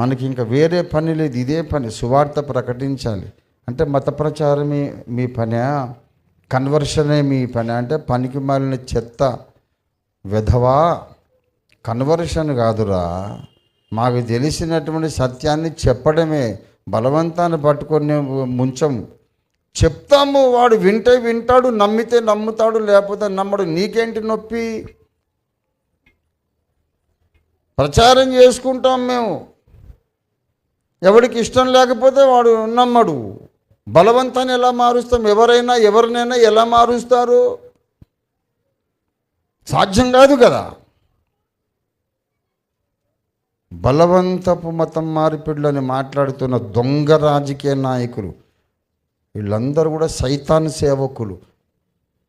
మనకి ఇంకా వేరే పని లేదు. ఇదే పని. సువార్త ప్రకటించాలి. అంటే మత ప్రచారమే మీ పనా? కన్వర్షనే మీ పని? అంటే పనికి మాలిన చెత్త. విధవా? కన్వర్షన్ కాదురా. మాకు తెలిసినటువంటి సత్యాన్ని చెప్పడమే. బలవంతాన్ని పట్టుకొని ముంచము. చెప్తాము. వాడు వింటే వింటాడు. నమ్మితే నమ్ముతాడు. లేకపోతే నమ్మడు. నీకేంటి నొప్పి? ప్రచారం చేసుకుంటాం మేము. ఎవడికి ఇష్టం లేకపోతే వాడు నమ్మడు. బలవంతాన్ని ఎలా మారుస్తాం? ఎవరైనా ఎవరినైనా ఎలా మారుస్తారు? సాధ్యం కాదు కదా. బలవంతపు మతం మార్పిడులని అని మాట్లాడుతున్న దొంగ రాజకీయ నాయకులు వీళ్ళందరూ కూడా సైతాన్ సేవకులు.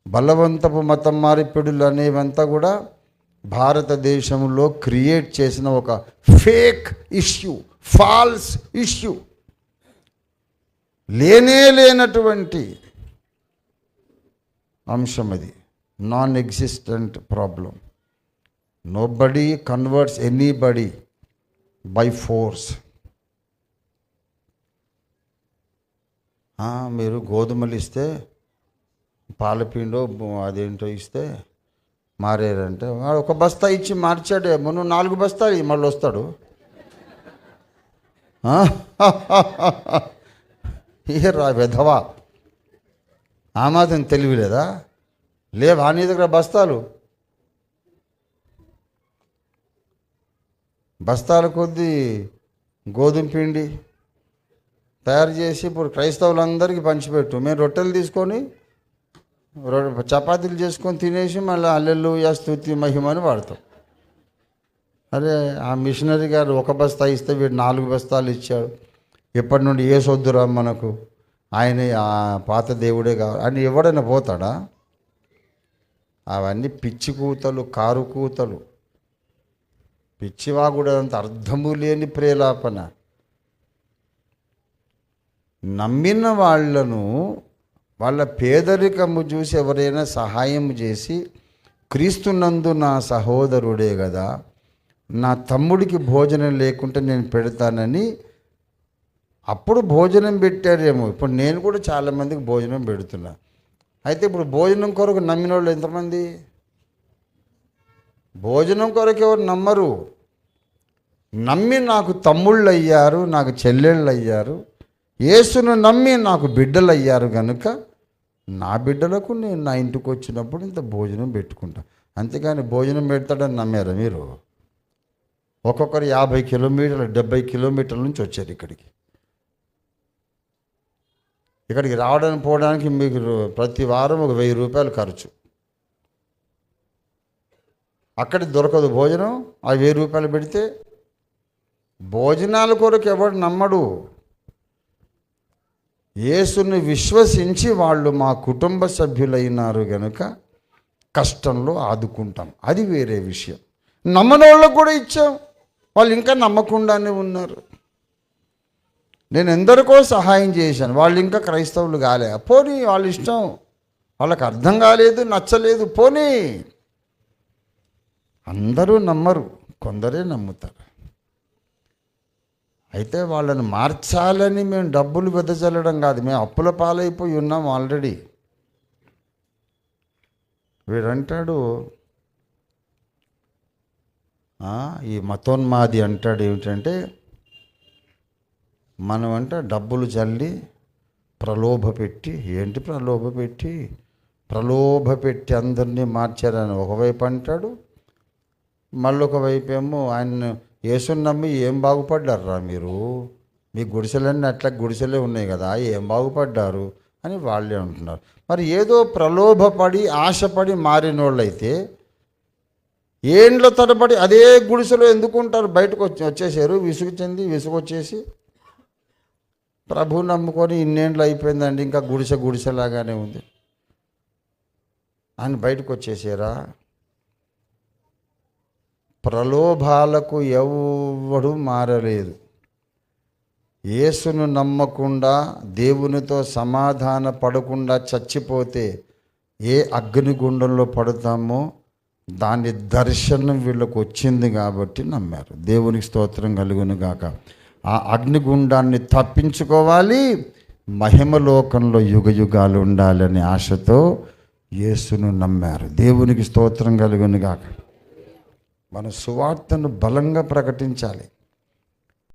బలవంతపు మతం మార్పిడులు అనేవంతా కూడా భారతదేశంలో క్రియేట్ చేసిన ఒక ఫేక్ ఇష్యూ. Falls issue. లేనే లేనటువంటి అంశం అది. Non existent problem nobody converts anybody by force మీరు గోధుమలు ఇస్తే పాలపిండో అదేంటో ఇస్తే మారేరంటే ఒక బస్తా ఇచ్చి మార్చాడే నువ్వు నాలుగు బస్తాలు మళ్ళీ వస్తాడు ఆ? ఏ రా విధవా? ఆ మాత్రం తెలివి లేదా లేవా నీ దగ్గర బస్తాలు? బస్తాల కొద్దీ గోధుమ పిండి తయారు చేసి ఇప్పుడు క్రైస్తవులందరికీ పంచిపెట్టు. మేము రొట్టెలు తీసుకొని చపాతీలు చేసుకొని తినేసి మళ్ళీ అల్లెళ్ళు స్తుతి మహిమని వాడతాం. అరే ఆ మిషనరీ గారు ఒక బస్తా ఇస్తే వీడు నాలుగు బస్తాలు ఇచ్చాడు. ఎప్పటి నుండి ఏ సొద్దురా మనకు? ఆయన ఆ పాత దేవుడే కావాలి అని ఎవడైనా పోతాడా? అవన్నీ పిచ్చి కూతలు కారు కూతలు. పిచ్చివాగుడు అంత అర్థము లేని ప్రేలాపన. నమ్మిన వాళ్ళను వాళ్ళ పేదరికము చూసి ఎవరైనా సహాయం చేసి క్రీస్తునందు నా సహోదరుడే కదా నా తమ్ముడికి భోజనం లేకుంటే నేను పెడతానని అప్పుడు భోజనం పెట్టారేమో. ఇప్పుడు నేను కూడా చాలామందికి భోజనం పెడుతున్నా. అయితే ఇప్పుడు భోజనం కొరకు నమ్మిన వాళ్ళు ఎంతమంది? భోజనం కొరకు ఎవరు నమ్మరు? నమ్మి నాకు తమ్ముళ్ళు అయ్యారు నాకు చెల్లెళ్ళు అయ్యారు యేసును నమ్మి నాకు బిడ్డలు అయ్యారు కనుక నా బిడ్డలకు నేను నా ఇంటికి వచ్చినప్పుడు ఇంత భోజనం పెట్టుకుంటా. అంతేగాని భోజనం పెడతాడని నమ్మారా మీరు? ఒక్కొక్కరు యాభై కిలోమీటర్లు డెబ్బై కిలోమీటర్ల నుంచి వచ్చారు ఇక్కడికి. ఇక్కడికి రావడానికి పోవడానికి మీకు ప్రతి వారం ఒక వెయ్యి రూపాయలు ఖర్చు. అక్కడ దొరకదు భోజనం ఆ వెయ్యి రూపాయలు పెడితే భోజనాల కొరకు ఎవడు నమ్మడు. యేసుని విశ్వసించి వాళ్ళు మా కుటుంబ సభ్యులైనారు గనుక కష్టంలో ఆదుకుంటాం. అది వేరే విషయం. నమ్మనోళ్ళకు కూడా ఇచ్చాం. వాళ్ళు ఇంకా నమ్మకుండానే ఉన్నారు. నేను ఎందరికో సహాయం చేశాను. వాళ్ళు ఇంకా క్రైస్తవులు కాలే. పోనీ వాళ్ళ ఇష్టం వాళ్ళకి అర్థం కాలేదు నచ్చలేదు పోనీ. అందరూ నమ్మరు కొందరే నమ్ముతారు. అయితే వాళ్ళని మార్చాలని మేము డబ్బులు వెదజల్లడం కాదు. మేము అప్పుల పాలైపోయి ఉన్నాం ఆల్రెడీ. వీడంటాడు ఈ మతోన్మాది అంటాడు ఏమిటంటే మనం అంటే డబ్బులు చల్లి ప్రలోభ పెట్టి ఏంటి ప్రలోభ పెట్టి? ప్రలోభ పెట్టి అందరినీ మార్చారని ఒకవైపు అంటాడు మళ్ళొక వైపు ఏమో ఆయన యేసుని నమ్మి ఏం బాగుపడ్డారా మీరు? మీ గుడిసెలన్నీ అట్లా గుడిసెలే ఉన్నాయి కదా ఏం బాగుపడ్డారు? అని వాళ్ళే అంటున్నారు. మరి ఏదో ప్రలోభపడి ఆశపడి మారిన వాళ్ళైతే ఏండ్ల తరబడి అదే గుడిసెలో ఎందుకు ఉంటారు బయటకు వచ్చి వచ్చేసారు. విసుగు చెంది విసుగు వచ్చేసి ప్రభు నమ్ముకొని ఇన్నేండ్లు అయిపోయిందండి. ఇంకా గుడిసె గుడిసెలాగానే ఉంది. అని బయటకు వచ్చేసారా? ప్రలోభాలకు ఎవడు మారలేదు. యేసును నమ్మకుండా దేవునితో సమాధాన పడకుండా చచ్చిపోతే ఏ అగ్నిగుండంలో పడతామో దాని దర్శనం వీళ్ళకు వచ్చింది కాబట్టి నమ్మారు. దేవునికి స్తోత్రం కలుగును గాక. ఆ అగ్నిగుండాన్ని తప్పించుకోవాలి. మహిమలోకంలో యుగ యుగాలు ఉండాలనే ఆశతో యేసును నమ్మారు. దేవునికి స్తోత్రం కలుగును గాక. మన సువార్తను బలంగా ప్రకటించాలి.